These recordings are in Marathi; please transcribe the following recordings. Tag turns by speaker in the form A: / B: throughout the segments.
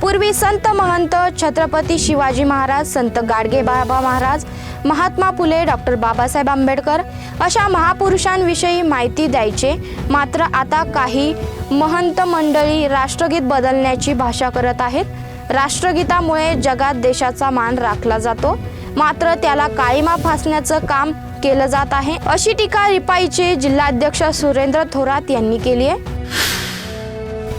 A: पूर्वी संत महंत छत्रपती शिवाजी महाराज संत गाडगे बाबा महाराज महात्मा फुले डॉक्टर बाबासाहेब आंबेडकर अशा महापुरुषांविषयी माहिती द्यायचे. मात्र आता काही महंत मंडळी राष्ट्रगीत बदलण्याची भाषा करत आहेत. राष्ट्रगीतामुळे जगात देशाचा मान राखला जातो. मात्र त्याला काळीमा फासण्याचं काम केलं जात आहे. अशी टीका रिपाईचे जिल्हाध्यक्ष सुरेंद्र थोरात यांनी केली आहे.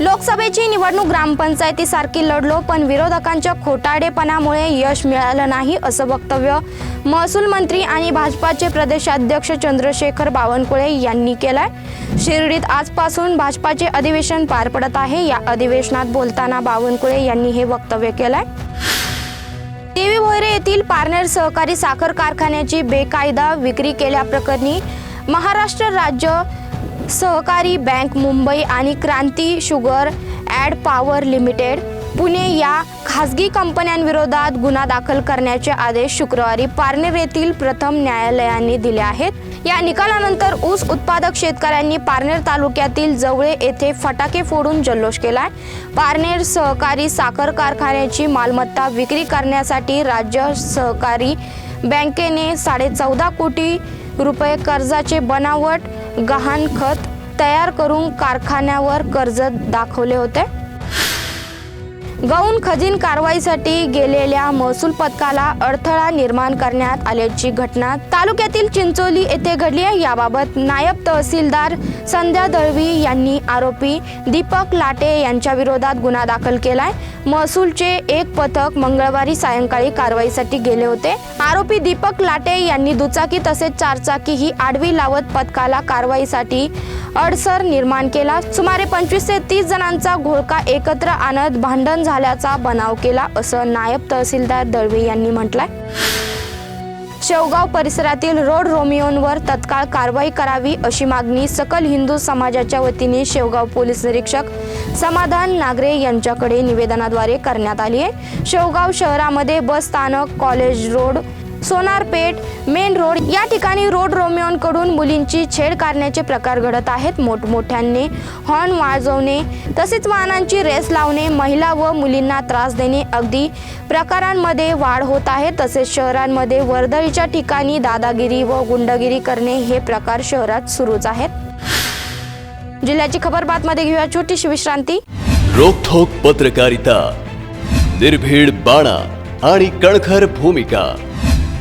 A: लोकसभेची निवडणूक ग्रामपंचायतीसारखी लढलो पण विरोधकांच्या खोटाडेपणामुळे यश मिळालं नाही असं वक्तव्य महसूल मंत्री आणि भाजपाचे प्रदेशाध्यक्ष चंद्रशेखर बावनकुळे यांनी केलंय. शिर्डीत आजपासून भाजपाचे अधिवेशन पार पडत आहे. या अधिवेशनात बोलताना बावनकुळे यांनी हे वक्तव्य केलंय. देवी भोयरे येथील पारनेर सहकारी साखर कारखान्याची बेकायदा विक्री केल्याप्रकरणी महाराष्ट्र राज्य सहकारी बँक मुंबई आणि Kranti sugar and power limited Pune या खासगी कंपन्यांविरोधात गुन्हा दाखल करण्याचे आदेश शुक्रवारी पारनेर येथील प्रथम न्यायालयाने दिले आहेत. या निकालानंतर ऊस उत्पादक शेतकऱ्यांनी पारनेर तालुक्यातील जवळे येथे फटाके फोडून जल्लोष केलाय. पारनेर सहकारी साखर कारखान्याची मालमत्ता विक्री करण्यासाठी राज्य सहकारी बँकेने साडे चौदा कोटी रुपये कर्जाचे बनावट गहाणखत तयार करून कारखान्यावर कर्ज दाखवले होते. गौण खजिन कारवाईसाठी गेलेल्या महसूल पथकाला अडथळा निर्माण करण्यात आल्याची घटना तालुक्यातील चिंचोली येथे घडली आहे. याबाबत नायब तहसीलदार संध्या दळवी यांनी आरोपी दीपक लाटे यांच्या विरोधात गुन्हा दाखल केलाय. महसूलचे एक पथक मंगळवारी सायंकाळी कारवाईसाठी गेले होते. आरोपी दीपक लाटे यांनी दुचाकी तसेच चारचाकी ही आडवी लावत पथकाला कारवाईसाठी अडसर निर्माण केला. सुमारे पंचवीस ते तीस जणांचा घोळका एकत्र आणत भांडण झाल्याचा बनाव केला असं नायब तहसीलदार दळवे यांनी म्हटलंय. शेवगाव परिसरातील रोड रोमिओंवर तत्काळ कारवाई करावी अशी मागणी सकल हिंदू समाजाच्या वतीने शेवगाव पोलीस निरीक्षक समाधान नागरे यांच्याकडे निवेदनाद्वारे करण्यात आली आहे. शेवगाव शहरामध्ये बस स्थानक college road Sonarpeth main road या ठिकाणी रोड रोमिओंकडून मुलींची छेड काढण्याचे प्रकार घडत आहेत. मोठमोठ्यांनी हॉर्न वाजवणे तसेच वाहनांची रेस लावणे महिला व मुलींना त्रास देणे अगदी प्रकारांमध्ये वाढ होत आहे. तसेच शहरांमध्ये वर्दळीच्या ठिकाणी दादागिरी व गुंडगिरी करणे हे प्रकार शहरात सुरूच आहेत. जिल्ह्याची खबर बातमध्ये घेऊया. छोटीशी विश्रांती.
B: रोखोक पत्रकारिता निर्भीड बाणा आणि कणखर भूमिका.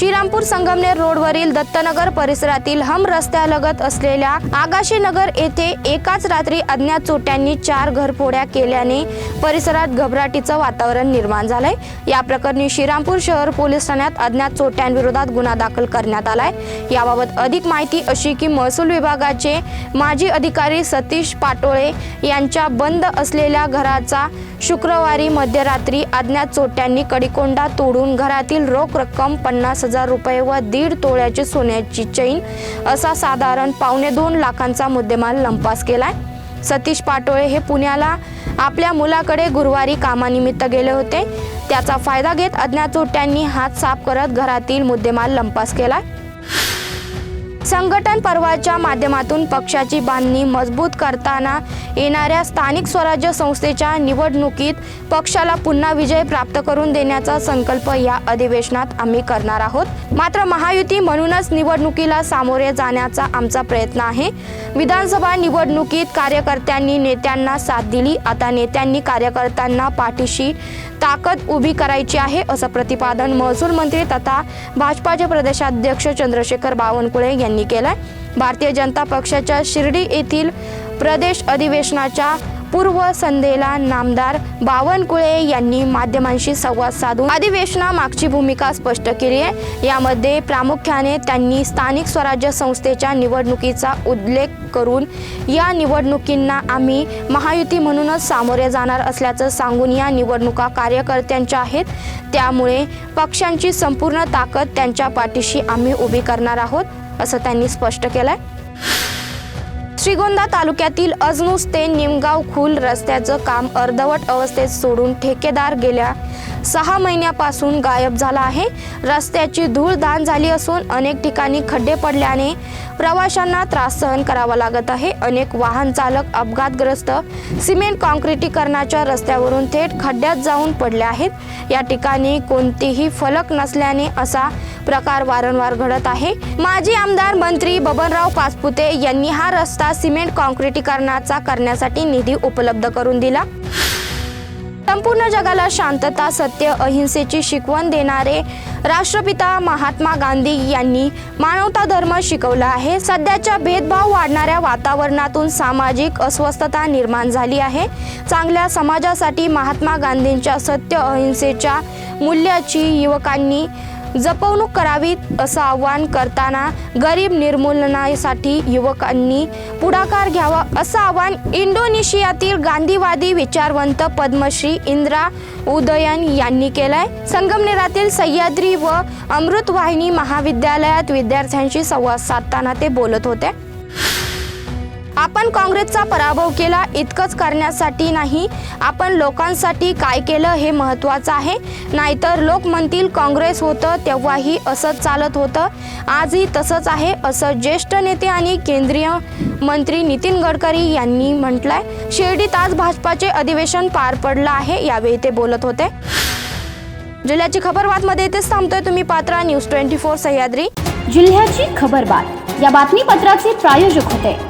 A: श्रीरामपूर संगमनेर रोडवरील दत्तनगर परिसरातील हम रस्त्यालगत असलेल्या आगाशी नगर येथे एकाच रात्री अज्ञात चोट्यांनी चार घरफोड्या केल्याने परिसरात घबराटीचं वातावरण निर्माण झालंय. या प्रकरणी श्रीरामपूर शहर पोलीस ठाण्यात अज्ञात चोट्यांविरोधात गुन्हा दाखल करण्यात आलाय. याबाबत अधिक माहिती अशी की महसूल विभागाचे माजी अधिकारी सतीश पाटोळे यांच्या बंद असलेल्या घराचा शुक्रवारी मध्यरात्री अज्ञात चोट्यांनी कडीकोंडा तोडून घरातील रोख रक्कम पन्नास हजार रुपये व दीड तोळ्याची सोन्याची चैन असा साधारण पावणे दोन लाखांचा मुद्देमाल लंपास केलाय. सतीश पाटोळे हे पुण्याला आपल्या मुलाकडे गुरुवारी कामानिमित्त गेले होते. त्याचा फायदा घेत अज्ञात चोट्यांनी हात साफ करत घरातील मुद्देमाल लंपास केलाय. संघटन पर्वाच्या माध्यमातून पक्षाची बांधणी मजबूत करताना येणाऱ्या स्थानिक स्वराज्य संस्थेच्या निवडणुकीत पक्षाला पुन्हा विजय प्राप्त करून देण्याचा संकल्प या अधिवेशनात आम्ही करणार आहोत. मात्र महायुती म्हणूनच निवडणुकीला सामोरे जाण्याचा आमचा प्रयत्न आहे. विधानसभा निवडणुकीत कार्यकर्त्यांनी नेत्यांना साथ दिली. आता नेत्यांनी कार्यकर्त्यांना पाठीशी ताकद उभी करायची आहे असं प्रतिपादन महसूल मंत्री तथा भाजपाचे प्रदेशाध्यक्ष चंद्रशेखर बावनकुळे यांनी केलंय. भारतीय जनता पक्षाच्या शिर्डी येथील प्रदेश अधिवेशनाच्या पूर्व संध्येला नामदार बावनकुळे यांनी माध्यमांशी संवाद साधून अधिवेशनामागची भूमिका स्पष्ट केली आहे. यामध्ये प्रामुख्याने त्यांनी स्थानिक स्वराज्य संस्थेच्या निवडणुकीचा उल्लेख करून या निवडणुकींना आम्ही महायुती म्हणूनच सामोरे जाणार असल्याचं सांगून या निवडणुका कार्यकर्त्यांच्या आहेत. त्यामुळे पक्षांची संपूर्ण ताकद त्यांच्या पाठीशी आम्ही उभी करणार आहोत असं त्यांनी स्पष्ट केलं आहे श्रीगोंदा तालुक्यातील अजनुस ते निमगाव खुल रस्त्याचं काम अर्धवट अवस्थेत सोडून ठेकेदार गेल्या. सहा महिन्यापासून गायब झाला आहे. रस्त्याची धूळ दान झाली असून अनेक ठिकाणी खड्डे पडल्याने प्रवाशांना त्रास सहन करावा लागत आहे. अनेक वाहन चालक अपघातग्रस्त सिमेंट कॉन्क्रिटीकरणाच्या रस्त्यावरून थेट खड्ड्यात जाऊन पडले आहेत. या ठिकाणी कोणतेही फलक नसल्याने असा प्रकार वारंवार घडत आहे. माजी आमदार मंत्री बबनराव पाचपुते यांनी हा रस्ता सिमेंट कॉन्क्रिटीकरणाचा करण्यासाठी निधी उपलब्ध करून दिला. संपूर्ण जगाला शांतता सत्य अहिंसेची शिकवण देणारे राष्ट्रपिता महात्मा गांधी यांनी मानवता धर्म शिकवला आहे. सध्याच्या भेदभाव वाढणाऱ्या वातावरणातून सामाजिक अस्वस्थता निर्माण झाली आहे. चांगल्या समाजासाठी महात्मा गांधींच्या सत्य अहिंसेच्या मूल्याची युवकांनी जपवणूक करावी असं आवाहन करताना गरीब निर्मूलनासाठी युवकांनी पुढाकार घ्यावा असं आवाहन इंडोनेशियातील गांधीवादी विचारवंत पद्मश्री इंद्रा उदयन यांनी केलंय. संगमनेरातील सह्याद्री व अमृतवाहिनी महाविद्यालयात विद्यार्थ्यांशी संवाद साधताना ते बोलत होते. आपण काँग्रेसचा पराभव केला इतकंच करण्यासाठी नाही. आपण लोकांसाठी काय केलं हे महत्त्वाचं आहे. नाहीतर लोक म्हणतील काँग्रेस होतं तेव्हाही असंच चालत होतं. आजही तसंच आहे असं ज्येष्ठ नेते आणि केंद्रीय मंत्री नितीन गडकरी यांनी म्हटलंय. शिर्डीत आज भाजपाचे अधिवेशन पार पडलं आहे यावेळी ते बोलत होते. जिल्ह्याची खबरबातमध्ये इथेच थांबतोय तुम्ही पात्रा न्यूज ट्वेंटी फोर सह्याद्री.
C: जिल्ह्याची खबरबात या बातमीपत्राचे प्रायोजक होते.